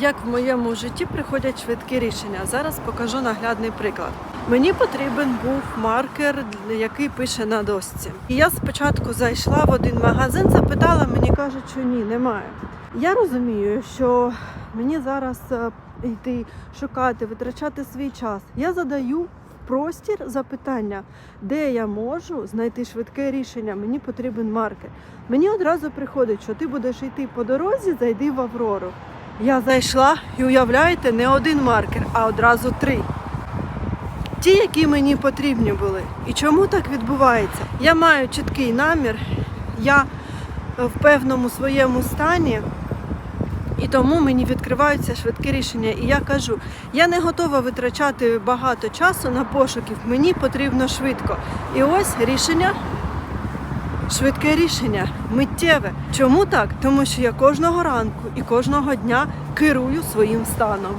Як в моєму житті приходять швидкі рішення. Зараз покажу наглядний приклад. Мені потрібен був маркер, який пише на дошці. І я спочатку зайшла в один магазин, запитала, мені кажуть, що ні, немає. Я розумію, що мені зараз е, йти шукати, витрачати свій час. Я задаю простір запитання, де я можу знайти швидке рішення. Мені потрібен маркер. Мені одразу приходить, що ти будеш йти по дорозі, зайди в Аврору. Я зайшла і уявляєте, не один маркер, а одразу три. Ті, які мені потрібні були. І чому так відбувається? Я маю чіткий намір, я в певному своєму стані, і тому мені відкриваються швидкі рішення. І я кажу, я не готова витрачати багато часу на пошуків, мені потрібно швидко. І ось рішення. Швидке рішення, миттєве. Чому так? Тому що я кожного ранку і кожного дня керую своїм станом.